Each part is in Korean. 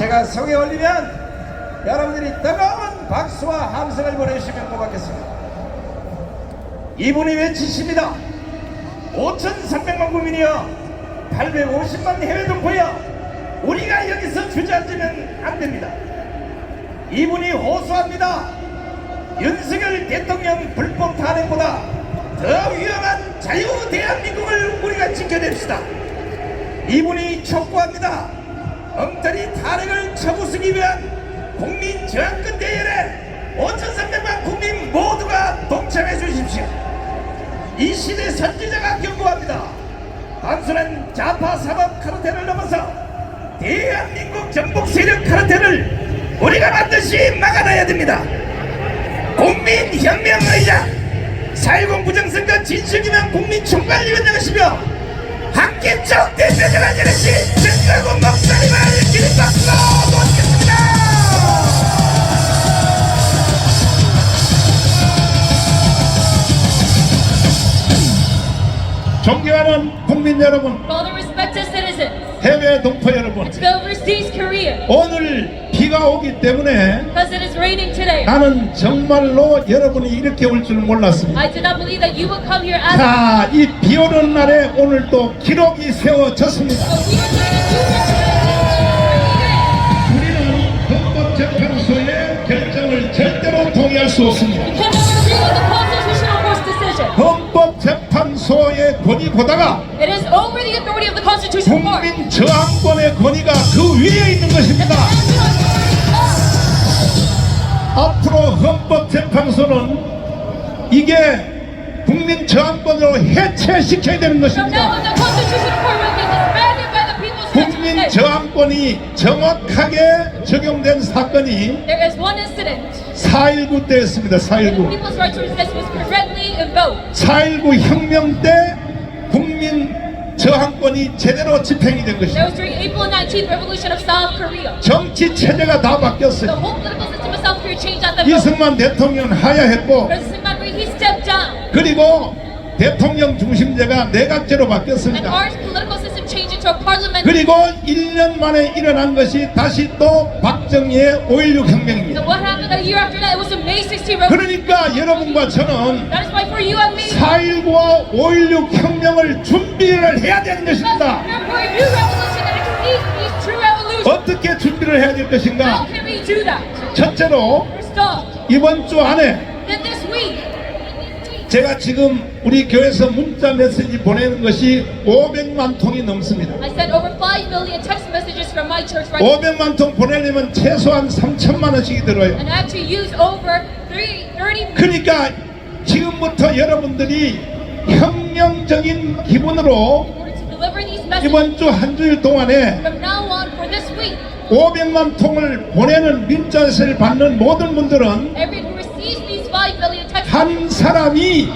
제가 성에 올리면 여러분들이 뜨거운 박수와 함성을 보내주시면 고맙겠습니다. 이분이 외치십니다. 5,300만 국민이여 850만 해외 동포여 우리가 여기서 주저앉으면 안 됩니다. 이분이 호소합니다. 윤석열 대통령 불법 탄핵보다 더 위험한 자유 대한민국을 우리가 지켜냅시다. 이분이 촉구합니다. 엉터리 탄핵을 쳐부수기 위한 국민 저항권 대열에 5,300만 국민 모두가 동참해 주십시오. 이 시대 선지자가 경고합니다. 단순한 좌파 사법 카르텔을 넘어서 대한민국 정복 세력 카르텔을 우리가 반드시 막아내야 됩니다. 국민혁명의장 4.10 부정선거 진실규명 국민총괄위원장이시며 함께적 대표자가 되는지 증거고 목소리만 기립박수로 모시겠습니다. 존경하는 국민 여러분, 해외 동포 여러분, 오늘 비가 오기 때문에 because it is raining today. 나는 정말로 여러분이 이렇게 올 줄 몰랐습니다. I did not believe that you would come here as 자, 이 비 오는 날에 오늘 또 기록이 세워졌습니다. we are doing 우리는 헌법재판소의 결정을 절대로 동의할 수 없습니다. 헌법재판소의 권위보다가 It is over the authority of the Constitutional Court. 국민 저항권의 권위가 그 위에 있는 것입니다. 앞으로 헌법재판소는 이게 국민 저항권으로 해체시켜야 되는 From now 것입니다. on, the Constitutional Court will be disbanded by the people's 국민 representation. 저항권이 정확하게 적용된 사건이 There is one incident 4.19 때였습니다. where the 4.19. people's right to resist was correctly invoked. 4.19 혁명 때 국민 저항권이 제대로 집행이 된 That 것입니다. was during April 19th revolution of South Korea. 정치 체제가 다 바뀌었어요. 이승만 대통령은 하야했고. 그리고 대통령 중심제가 내각제로 바뀌었습니다. 그리고 1년 만에 일어난 것이 다시 또 박정희의 5.16 So 혁명입니다. What happened a year after that? It was the May 16 revolution. 그러니까 여러분과 저는 That is why for you and me, 4.19와 5.16 혁명을 준비를 해야 되는 것입니다. 어떻게 준비를 해야 될 것인가? 첫째로 이번 주 안에 제가 지금 우리 교회에서 문자 메시지 보내는 것이 500만 통이 넘습니다. I sent over 5 million text messages from my church right now. 500만 통 보내려면 최소한 3천만 원씩이 들어요. And I have to use over 3, 30 그러니까 지금부터 여러분들이 혁명적인 기분으로 in order to deliver these messages. 이번 주 한 주일 동안에 From now on, for this week, 500만 통을 보내는 문자를 받는 모든 분들은 everyone who receives these 5 million text 한 사람이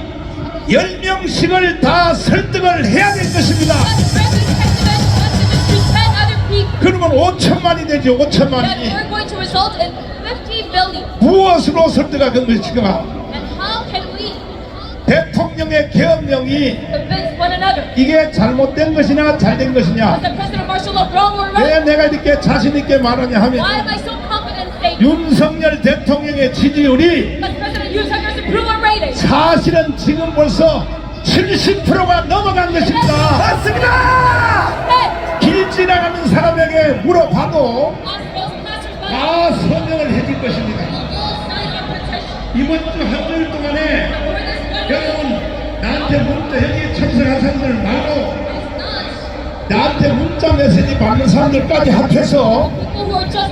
10명씩을 다 설득을 해야 될 것입니다. must spread these text messages to 10 other people. 그러면 5천만이 되죠. That 5천만이. are going to result in 50 million. 무엇으로 설득하는 것인가? 대통령의 another? 이게 잘못된 것이냐 잘된 것이냐? 왜? 내가 이렇게 자신 있게 말하냐 하면 윤석열 대통령의 지지율이 사실은 지금 벌써 70%가 넘어간 것입니다. 맞습니다. 길 지나가는 사람에게 물어봐도. 다 서명을 해줄 것입니다. 이번 주 한 주일 동안에 여러분 나한테 문자 여기 참석한 사람들 말고 나한테 문자 메시지 받는 사람들까지 합해서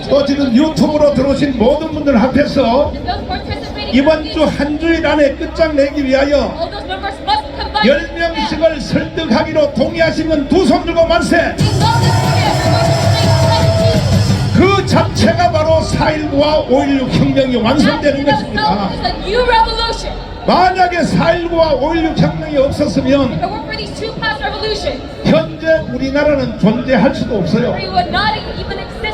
또 지금 유튜브로 들어오신 모든 분들 합해서 이번 주 한 주일 안에 끝장내기 위하여 all those members must combine. 10명씩을 설득하기로 동의하시면 두 손 들고 만세. 그 자체가 바로 4.19와 5.16 혁명이 완성되는 것입니다. 만약에 4.19와 5.16 혁명이 없었으면 현재 우리나라는 존재할 수도 없어요.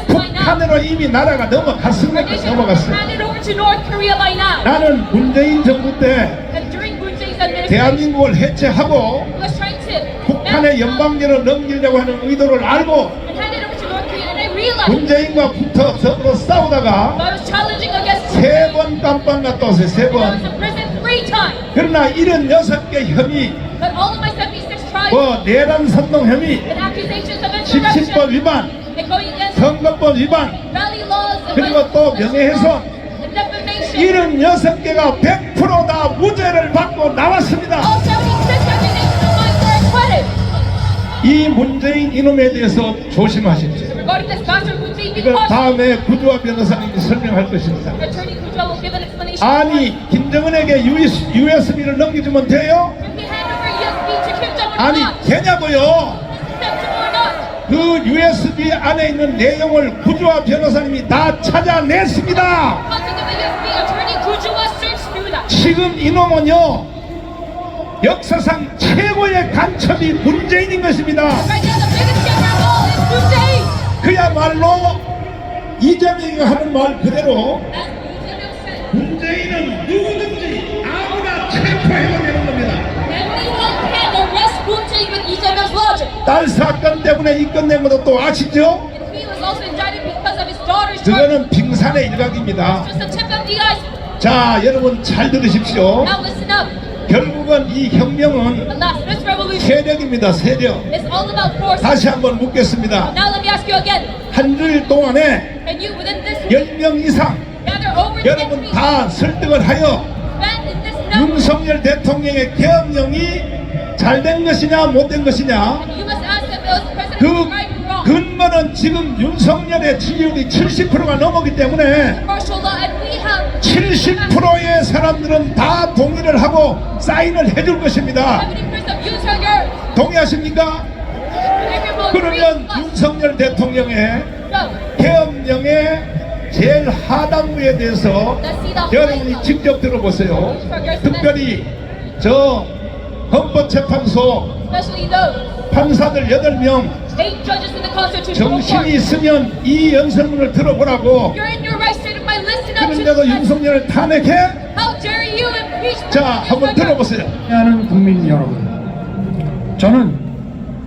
북한으로 이미 나라가 넘어갔습니다 넘어갔어요 to North Korea by now. 나는 문재인 정부 때 And during Moon Jae-in's administration, 대한민국을 해체하고 he was trying to 북한의 연방제로 넘기려고 하는 의도를 알고 and hand it over to North Korea. And I realized 문재인과 붙어 서로 싸우다가 I was challenging against 세 번 깜빵 갔다 왔어요 세 I was 번. in prison three times. 그러나 76개 혐의 But all of my 76 trials 뭐 내란 선동 혐의 and accusations of 17법 insurrection 위반 and going against 선거법 위반 rally laws and 그리고 또 명예훼손. 76개가 100%다 무죄를 받고 나왔습니다 All 76 accusations of mine were acquitted. 이 문재인 이놈에 대해서 조심하십시오 cautious. 다음에 구조화 변호사님이 설명할 것입니다. 아니 김정은에게 USB를 넘겨주면 돼요? 아니 되냐고요 그 USB 안에 있는 내용을 구조화 변호사님이 다 찾아냈습니다 지금 이놈은요 역사상 최고의 간첩이 문재인인 것입니다. 그야말로 이재명이 하는 말 그대로 문재인은 누구든지 아무나 체포해도 되는 겁니다. 딸 사건 때문에 입건된 것도 또 아시죠? 그거는 빙산의 일각입니다 자 여러분 잘 들으십시오 Now listen up. 결국은 이 혁명은 Alas, this revolution 세력입니다 세력 is all about force. 다시 한번 묻겠습니다 Now let me ask you again. 한 주일 동안에 Can you within this 10명 이상 gather over 10 여러분 people 다 설득을 하여 spend in this number? 윤석열 대통령의 계엄령이 잘 된 것이냐 못 된 것이냐 You must ask them those presidents 그 right and wrong. 근거는 지금 윤석열의 지지율이 70%가 넘었기 때문에 Martial law and we have 70%의 사람들은 다 동의를 하고 사인을 해줄 것입니다 70% of Yoon 동의하십니까? 그러면. 윤석열 대통령의 계엄령의 제일 하단부에 대해서 여러분이. 직접 들어보세요 특별히 저 헌법재판소 판사들 8명 eight judges in the Constitutional 정신이. 있으면 이 연설문을 들어보라고 그런데도. 윤석열을 탄핵해? 자 한번 들어보세요 하는 국민 여러분, 저는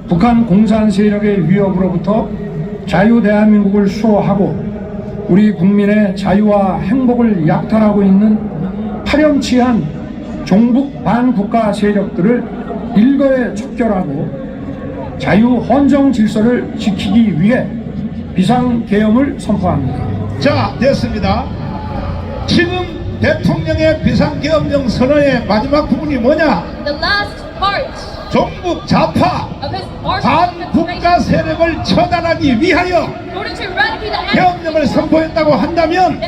북한 공산 세력의 위협으로부터 자유 대한민국을 수호하고 우리 국민의 자유와 행복을 약탈하고 있는 파렴치한 종북 반국가 세력들을 일거에 척결하고 자유 헌정 질서를 지키기 위해 비상 계엄을 선포합니다. 자 됐습니다 지금 대통령의 비상계엄령 선언의 마지막 부분이 뭐냐 The last part 종북 좌파 반국가 세력을 처단하기 위하여 계엄령을 선포했다고 한다면.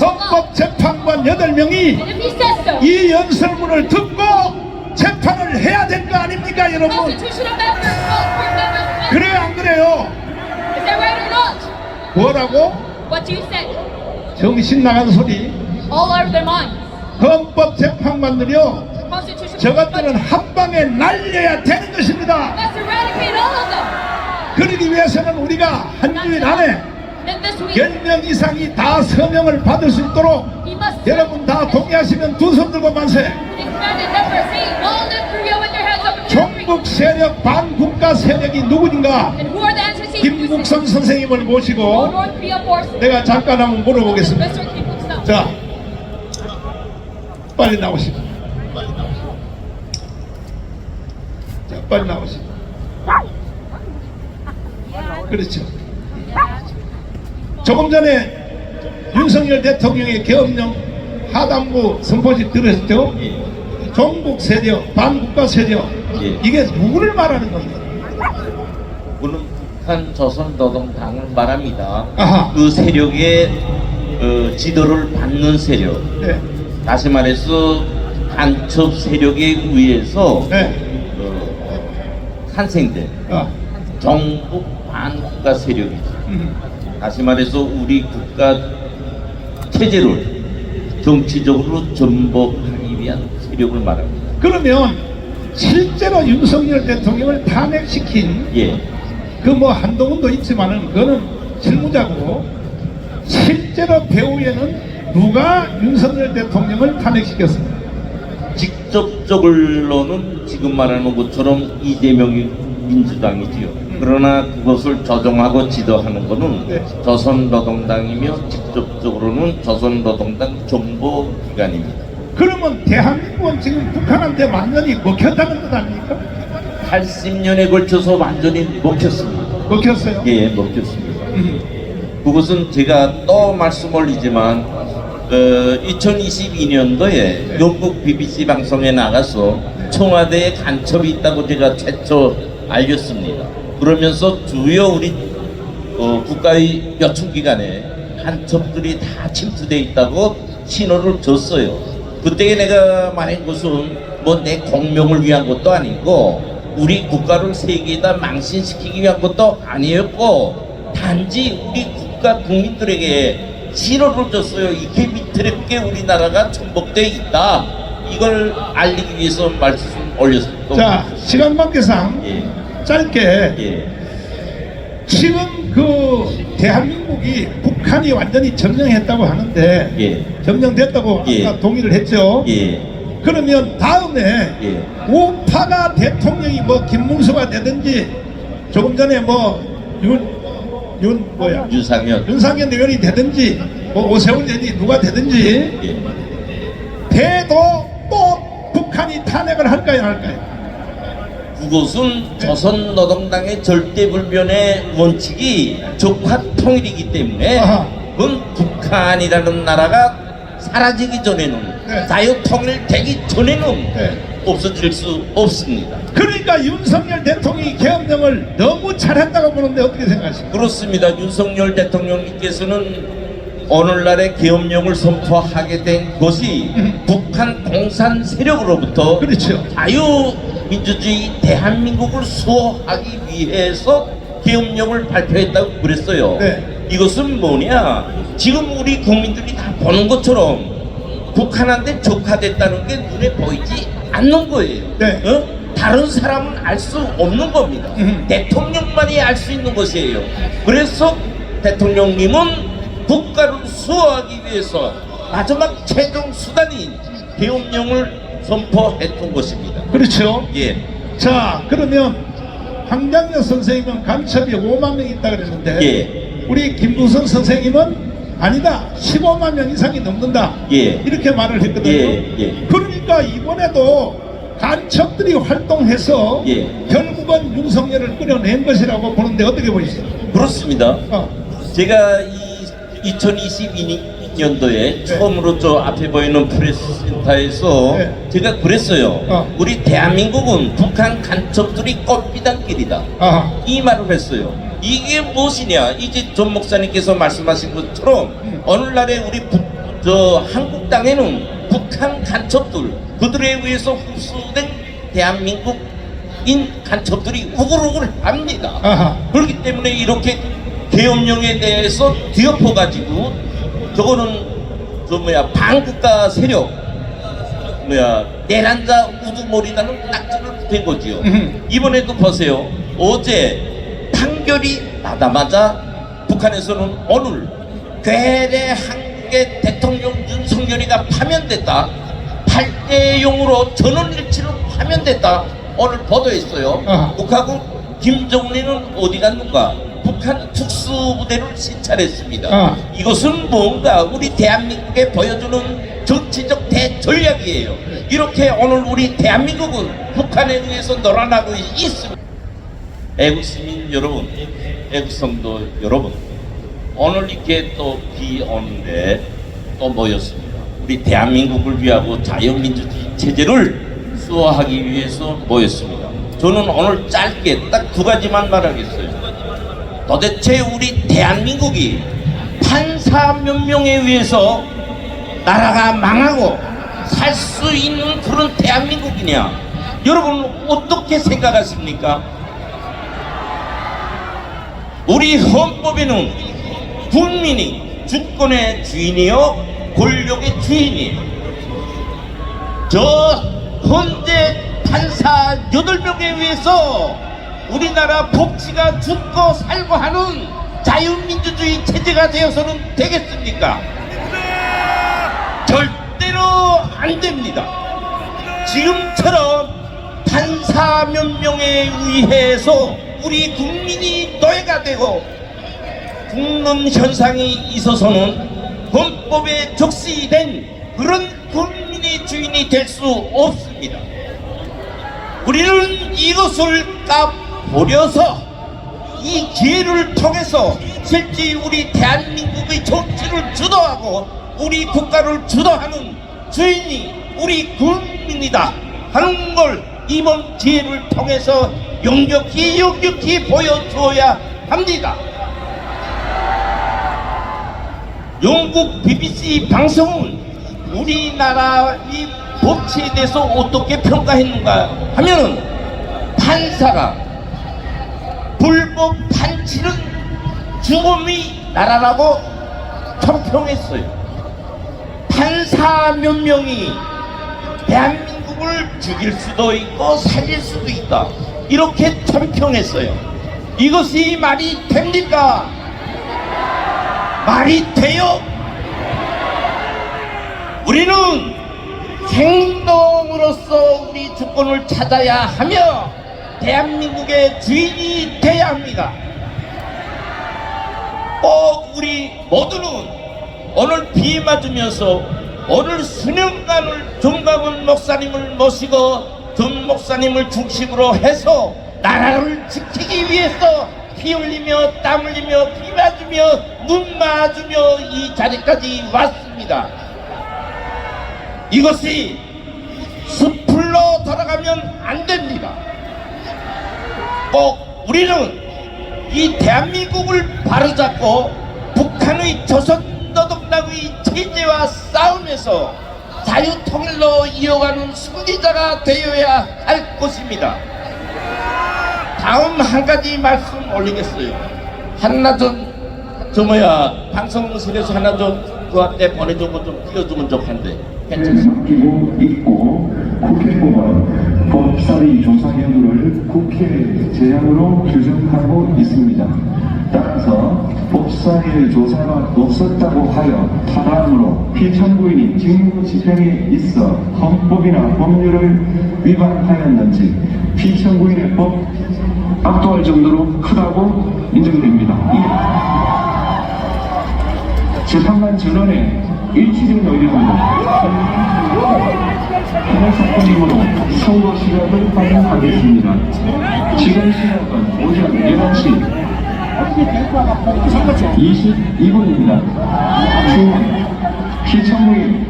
헌법재판관 8명이 And if he says so, 이 연설문을 듣고 재판을 해야 될 거 아닙니까 여러분 그래요 안 그래요? 뭐라고? 정신 나간 소리. 헌법재판관들이요 저것들은 한 방에 날려야 되는 것입니다. 그러기 위해서는 우리가 한 주일 안에 And this week, 10명 이상이 다 서명을 받을 수 있도록 여러분 다 동의하시면 두 손 들고 만세 expanded number saying all in Korea with their 종북 세력 반국가 세력이 누구인가? 김국선 선생님을 모시고. 내가 잠깐 한번 물어보겠습니다. 자 빨리 나오시고 빨리 나오시고 자 빨리 나오시고 그렇죠 조금 전에 윤석열 대통령의 계엄령 하단부 선포식 들으셨죠? 종북 세력, 반국가 세력 예. 이게 누구를 말하는 겁니까? 그는 북한 조선노동당을 말합니다. 아하. 그 세력의 어, 지도를 받는 세력. 네, 다시 말해서 간첩 세력에 의해서 네, 어, 탄생된 아, 정북 반국가 세력이죠. 음, 다시 말해서 우리 국가 체제를 정치적으로 전복하기 위한 세력을 말합니다. 그러면 실제로 윤석열 대통령을 탄핵시킨 예. 그 뭐 한동훈도 있지만은 그거는 실무자고 실제로 배후에는 누가 윤석열 대통령을 탄핵시켰습니까? 직접적으로는 지금 말하는 것처럼 이재명이 민주당이지요. 그러나 그것을 조정하고 지도하는 것은 네. 조선노동당이며 직접적으로는 조선노동당 정보기관입니다. 그러면 대한민국은 지금 북한한테 완전히 먹혔다는 것 아닙니까? 80년에 걸쳐서 완전히 먹혔습니다. 먹혔어요. 예, 먹혔습니다. 그것은 제가 또 말씀 올리지만 어, 2022년도에 영국 BBC 방송에 나가서 청와대에 간첩이 있다고 제가 최초 알렸습니다. 그러면서 주요 우리 어, 국가의 요청기관에 간첩들이 다 침투돼 있다고 신호를 줬어요. 그때 내가 말한 것은 뭐 내 공명을 위한 것도 아니고 우리 국가를 세계에다 망신시키기 위한 것도 아니었고 단지 우리 국가 국민들에게 신호를 줬어요. 이게 밑트랩게 우리나라가 전복돼 있다. 이걸 알리기 위해서 말씀 올렸습니다. 자, 시간 관계상 예, 짧게 예, 지금 그 대한민국이 북한이 완전히 점령했다고 하는데 예, 점령됐다고 예. 아까 동의를 했죠. 예, 그러면 다음에 예. 우파가 대통령이 뭐 김문수가 되든지 조금 전에 뭐윤 윤 뭐야 유상현. 윤상현 의원이 되든지 뭐 오세훈 의원이 누가 되든지 예. 돼도 또 북한이 탄핵을 할까요 안 할까요? 그것은 조선노동당의 절대불변의 원칙이 적화 통일이기 때문에. 그건 북한이라는 나라가 사라지기 전에는 네. 자유통일 되기 전에는 네. 없어질 수 없습니다. 그러니까 윤석열 대통령이 계엄령을 너무 잘했다고 보는데 어떻게 생각하십니까? 그렇습니다. 윤석열 대통령님께서는 오늘날의 계엄령을 선포하게 된 것이 북한 공산 세력으로부터 음. 그렇죠. 자유 민주주의 대한민국을 수호하기 위해서 계엄령을 발표했다고 그랬어요. 네. 이것은 뭐냐? 지금 우리 국민들이 다 보는 것처럼 북한한테 적화됐다는 게 눈에 보이지 않는 거예요. 네. 어? 다른 사람은 알 수 없는 겁니다. 음. 대통령만이 알 수 있는 것이에요. 그래서 대통령님은 국가를 수호하기 위해서 마지막 최종 수단인 계엄령을 선포했던 것입니다. 그렇죠. 예, 자 그러면 황장엽 선생님은 간첩이 5만 명 있다 그랬는데 예. 우리 김무성 선생님은 아니다 15만 명 이상이 넘는다 예. 이렇게 말을 했거든요 예, 예. 그러니까 이번에도 간첩들이 활동해서 예. 결국은 윤석열을 끌어낸 것이라고 보는데 어떻게 보이세요? 그렇습니다. 어. 제가 이 2022년도에 처음으로 저 앞에 보이는 프레스센터에서 네. 제가 그랬어요. 어. 우리 대한민국은 북한 간첩들이 꽃비단길이다. 아하. 이 말을 했어요. 이게 무엇이냐? 이제 전 목사님께서 말씀하신 것처럼 오늘날에 우리 북, 저 한국 땅에는 북한 간첩들 그들에 의해서 흡수된 대한민국인 간첩들이 우글우글 합니다. 아하. 그렇기 때문에 이렇게 계엄령에 대해서 뒤엎어 가지고 저거는 저 뭐야 반국가 세력 뭐야 내란자 우두머리다는 딱지를 붙인 거지요. 이번에도 보세요. 어제 판결이 나자마자 북한에서는 오늘 괴뢰 한국의 대통령 윤석열이가 파면됐다. 8대 0으로 전원일치로 파면됐다. 오늘 보도했어요. 아하. 북하고 김정은이는 어디 갔는가? 북한 특수부대를 신찰했습니다. 아. 이것은 뭔가 우리 대한민국에 보여주는 정치적 대전략이에요. 이렇게 오늘 우리 대한민국은 북한에 의해서 놀아나고 있습니다. 애국 시민 여러분, 애국 성도 여러분, 오늘 이렇게 또 비 오는데 또 모였습니다. 우리 대한민국을 위하고 자유민주주의 체제를 수호하기 위해서 모였습니다. 저는 오늘 짧게 딱 두 가지만 말하겠어요. 도대체 우리 대한민국이 판사 몇 명에 의해서 나라가 망하고 살 수 있는 그런 대한민국이냐? 여러분 어떻게 생각하십니까? 우리 헌법에는 국민이 주권의 주인이요 권력의 주인이에요. 저 현재 판사 8명에 의해서 우리나라 법치가 죽고 살고 하는 자유민주주의 체제가 되어서는 되겠습니까? 절대로 안 됩니다. 지금처럼 판사 몇 명에 의해서 우리 국민이 노예가 되고 죽는 현상이 있어서는 헌법에 적시된 그런 국민의 주인이 될 수 없습니다. 우리는 이것을 까 보려서 이 기회를 통해서 실제 우리 대한민국의 정치를 주도하고 우리 국가를 주도하는 주인이 우리 국민이다 하는 걸 이번 기회를 통해서 용격히 용격히 보여주어야 합니다. 영국 BBC 방송은 우리나라 이 법치에 대해서 어떻게 평가했는가 하면은 판사가 불법 판치는 죽음이 나라라고 평평했어요. 판사 몇 명이 대한민국을 죽일 수도 있고 살릴 수도 있다. 이렇게 천평했어요. 이것이 말이 됩니까? 말이 돼요? 우리는 행동으로서 우리 주권을 찾아야 하며 대한민국의 주인이 돼야 합니다. 꼭 우리 모두는 오늘 비 맞으면서 오늘 수년간을 정강훈 목사님을 모시고 전 목사님을 중심으로 해서 나라를 지키기 위해서 피 흘리며 땀 흘리며 비 맞으며 눈 맞으며 이 자리까지 왔습니다. 이것이 숲으로 돌아가면 안 됩니다. 꼭 우리는 이 대한민국을 바로잡고 북한의 조선노동당의 체제와 싸움에서 자유통일로 이어가는 승리자가 되어야 할 것입니다. 다음 한 가지 말씀 올리겠어요. 한나전 저 뭐야 방송실에서 한나전 그한테 보내준 거좀 띄워주면 좋겠는데 괜찮습니까? 법사위 조사 여부를 국회 제안으로 규정하고 있습니다. 따라서 법사위의 조사가 없었다고 하여 타당으로 피청구인이 직무 집행에 있어 헌법이나 법률을 위반하였는지 피청구인의 법 압도할 정도로 크다고 인정됩니다. 이 재판관 전원의 일치적인 의견입니다. 해당 사건이므로 선거 시각을 확인하겠습니다. 지금 시각은 오전 11시 22분입니다. 주 피청구인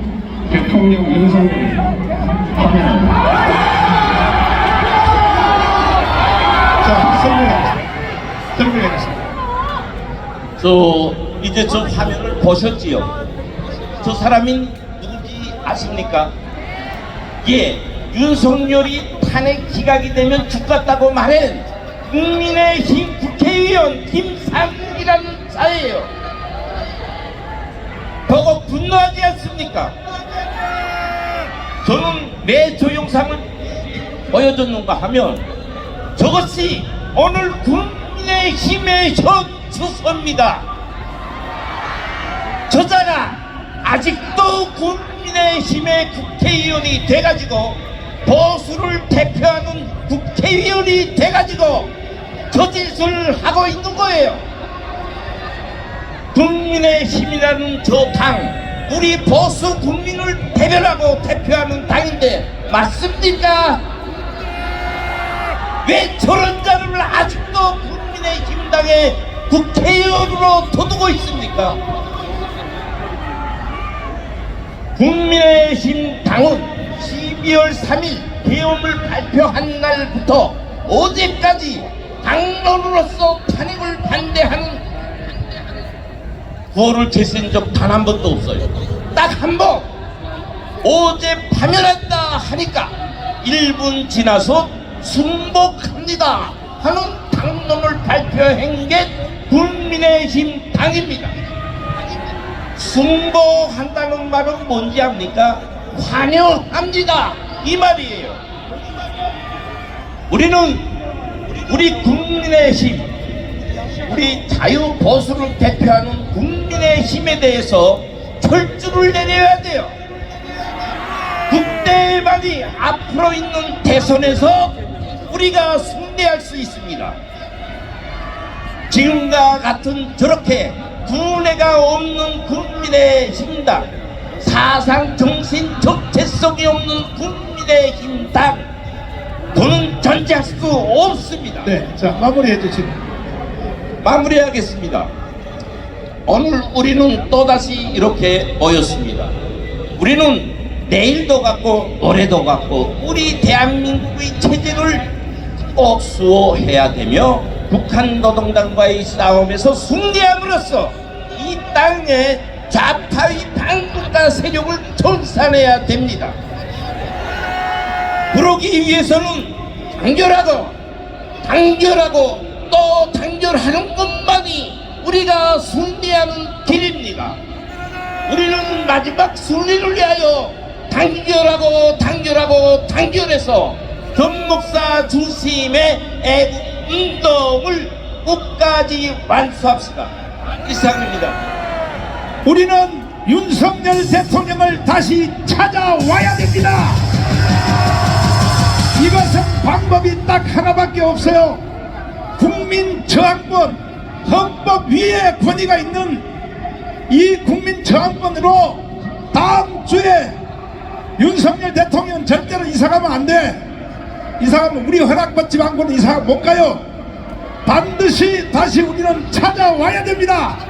대통령 윤석열 확인합니다. 자, 설명하겠습니다. 설명하겠습니다. 저 이제 저 화면을 보셨지요? 저 사람이 누군지 아십니까? 예, 윤석열이 탄핵 기각이 되면 죽겠다고 말한 국민의힘 국회의원 김상이라는 자예요. 보고 분노하지 않습니까? 저는 내저 영상을 보여줬는가 하면 저것이 오늘 국민의힘의 현 주소입니다. 저자가 아직도 국민의힘의 국회의원이 돼가지고 보수를 대표하는 국회의원이 돼가지고 저 짓을 하고 있는 거예요. 국민의힘이라는 저 당, 우리 보수 국민을 대변하고 대표하는 당인데 맞습니까? 왜 저런 자를 아직도 국민의힘 당의 국회의원으로 둬두고 있습니까? 국민의힘 당은 12월 3일 계엄을 발표한 날부터 어제까지 당론으로서 탄핵을 반대하는 구호를 제시한 적단 한 번도 없어요. 딱 한 번. 어제 파면한다 하니까 1분 지나서 순복합니다 하는 당론을 발표한 게 국민의힘 당입니다. 순복한다는 말은 뭔지 압니까? 환영합니다 이 말이에요. 우리는 우리 국민의 힘 우리 자유 보수를 대표하는 국민의 힘에 대해서 철주를 내려야 돼요. 국대만이 앞으로 있는 대선에서 우리가 승리할 수 있습니다. 지금과 같은 저렇게 두뇌가 없는 국민의 힘당 사상 정신 정체성이 없는 국민의 힘당 그는 존재할 수 없습니다. 네, 자 마무리해 주시죠. 마무리하겠습니다. 오늘 우리는 또다시 이렇게 모였습니다. 우리는 내일도 같고 올해도 같고 우리 대한민국의 체제를 꼭 수호해야 되며 북한 노동당과의 싸움에서 승리함으로써 이 땅의 좌파의 반국가 세력을 청산해야 됩니다. 그러기 위해서는 단결하고 단결하고 또 단결하는 것만이 우리가 승리하는 길입니다. 우리는 마지막 승리를 위하여 단결하고 단결하고 단결해서 전목사 중심의 애국 운동을 끝까지 완수합시다. 이상입니다. 우리는 윤석열 대통령을 다시 찾아와야 됩니다. 이것은 방법이 딱 하나밖에 없어요. 국민 저항권, 헌법 위에 권위가 있는 이 국민 저항권으로 다음 주에 윤석열 대통령 절대로 이사가면 안 돼. 이사가면 우리 허락받지 않고는 이사 못 가요. 반드시 다시 우리는 찾아와야 됩니다.